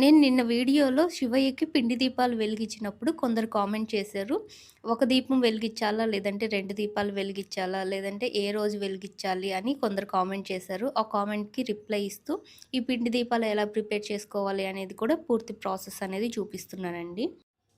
నేను నిన్న వీడియోలో శివయ్యకి పిండి దీపాలు వెలిగించినప్పుడు కొందరు కామెంట్ చేశారు ఒక దీపం వెలిగించాలా లేదంటే రెండు దీపాలు వెలిగించాలా లేదంటే ఏ రోజు వెలిగించాలి అని కొందరు కామెంట్ చేశారు. ఆ కామెంట్కి రిప్లై ఇస్తూ ఈ పిండి దీపాలు ఎలా ప్రిపేర్ చేసుకోవాలి అనేది కూడా పూర్తి ప్రాసెస్ అనేది చూపిస్తున్నానండి.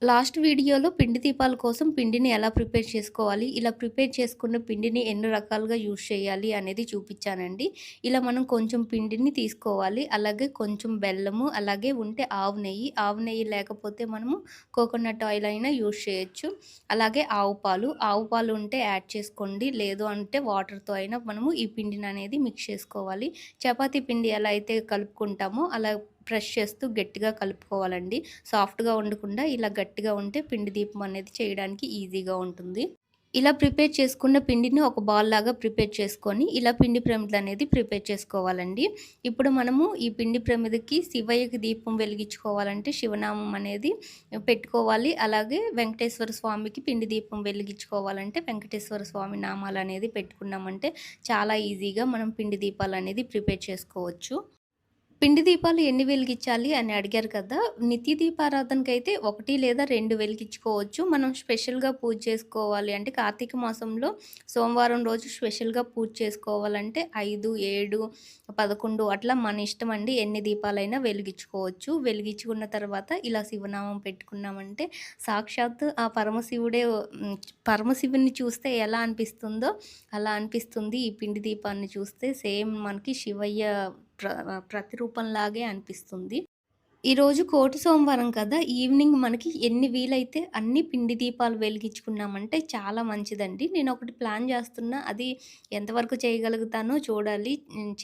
లాస్ట్ వీడియోలో పిండి దీపాల కోసం పిండిని ఎలా ప్రిపేర్ చేసుకోవాలి? ఇలా ప్రిపేర్ చేసుకున్న పిండిని ఎన్ని రకాలుగా యూజ్ చేయాలి అనేది చూపించానండి. ఇలా మనం కొంచెం పిండిని తీసుకోవాలి. అలాగే కొంచెం బెల్లము అలాగే ఉంటే ఆవు నెయ్యి. ఆవు నెయ్యి లేకపోతే మనము కోకోనట్ ఆయిల్ అయినా యూజ్ చేయొచ్చు. అలాగే ఆవు పాలు. ఆవు పాలు ఉంటే యాడ్ చేసుకోండి. లేదు అంటే వాటర్తో అయినా మనము ఈ పిండిని అనేది మిక్స్ చేసుకోవాలి. చపాతీ పిండి ఎలా అయితే కలుపుకుంటామో అలా బ్రష్ చేస్తూ గట్టిగా కలుపుకోవాలండి. సాఫ్ట్గా ఉండకుండా ఇలా గట్టిగా ఉంటే పిండి దీపం అనేది చేయడానికి ఈజీగా ఉంటుంది. ఇలా ప్రిపేర్ చేసుకున్న పిండిని ఒక బాల్ లాగా ప్రిపేర్ చేసుకొని ఇలా పిండి ప్రమిదలు అనేది ప్రిపేర్ చేసుకోవాలండి. ఇప్పుడు మనము ఈ పిండి ప్రమిదకి శివయ్యకి దీపం వెలిగించుకోవాలంటే శివనామం అనేది పెట్టుకోవాలి. అలాగే వెంకటేశ్వర స్వామికి పిండి దీపం వెలిగించుకోవాలంటే వెంకటేశ్వర స్వామి నామాలు అనేది పెట్టుకున్నామంటే చాలా ఈజీగా మనం పిండి దీపాలు అనేది ప్రిపేర్ చేసుకోవచ్చు. పిండి దీపాలు ఎన్ని వెలిగించాలి అని అడిగారు కదా నిత్య దీపారాధనకి అయితే ఒకటి లేదా రెండు వెలిగించుకోవచ్చు మనం స్పెషల్గా పూజ చేసుకోవాలి అంటే కార్తీక మాసంలో సోమవారం రోజు స్పెషల్గా పూజ చేసుకోవాలంటే ఐదు ఏడు పదకొండు అట్లా మన ఇష్టం అండి. ఎన్ని దీపాలైనా వెలిగించుకోవచ్చు. వెలిగించుకున్న తర్వాత ఇలా శివనామం పెట్టుకున్నామంటే సాక్షాత్ ఆ పరమశివుడే పరమశివుని చూస్తే ఎలా అనిపిస్తుందో అలా అనిపిస్తుంది. ఈ పిండి దీపాన్ని చూస్తే సేమ్ మనకి శివయ్య ప్ర ప్రతిరూపంలాగే అనిపిస్తుంది. ఈరోజు కోటి సోమవారం కదా ఈవినింగ్ మనకి ఎన్ని వీలైతే అన్ని పిండి దీపాలు వెలిగించుకున్నామంటే చాలా మంచిదండి. నేను ఒకటి ప్లాన్ చేస్తున్నా అది ఎంతవరకు చేయగలుగుతానో చూడాలి.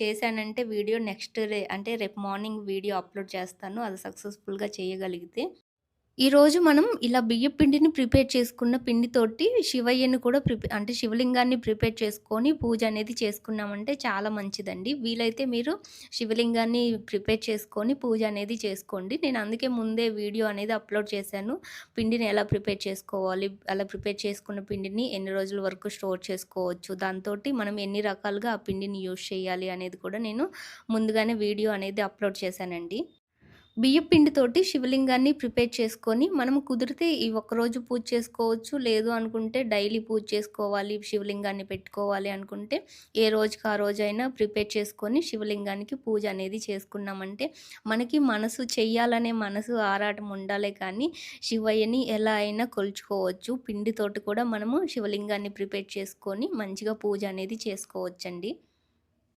చేశానంటే వీడియో నెక్స్ట్ రే అంటే రేపు మార్నింగ్ వీడియో అప్లోడ్ చేస్తాను అది సక్సెస్ఫుల్గా చేయగలిగితే. ఈరోజు మనం ఇలా బియ్య పిండిని ప్రిపేర్ చేసుకున్న పిండితోటి శివయ్యను కూడా ప్రిపే అంటే శివలింగాన్ని ప్రిపేర్ చేసుకొని పూజ అనేది చేసుకున్నామంటే చాలా మంచిదండి. వీలైతే మీరు శివలింగాన్ని ప్రిపేర్ చేసుకొని పూజ అనేది చేసుకోండి. నేను అందుకే ముందే వీడియో అనేది అప్లోడ్ చేశాను. పిండిని ఎలా ప్రిపేర్ చేసుకోవాలి అలా ప్రిపేర్ చేసుకున్న పిండిని ఎన్ని రోజుల వరకు స్టోర్ చేసుకోవచ్చు దాంతో మనం ఎన్ని రకాలుగా ఆ పిండిని యూజ్ చేయాలి అనేది కూడా నేను ముందుగానే వీడియో అనేది అప్లోడ్ చేశానండి. బియ్యం పిండితోటి శివలింగాన్ని ప్రిపేర్ చేసుకొని మనం కుదిరితే ఈ ఒక్కరోజు పూజ చేసుకోవచ్చు. లేదు అనుకుంటే డైలీ పూజ చేసుకోవాలి శివలింగాన్ని పెట్టుకోవాలి అనుకుంటే ఏ రోజుకి ఆ రోజైనా ప్రిపేర్ చేసుకొని శివలింగానికి పూజ అనేది చేసుకున్నామంటే మనకి మనసు చెయ్యాలనే మనసు ఆరాటం ఉండాలి కానీ శివయ్యని ఎలా అయినా కొలుచుకోవచ్చు. పిండితోటి కూడా మనము శివలింగాన్ని ప్రిపేర్ చేసుకొని మంచిగా పూజ అనేది చేసుకోవచ్చండి.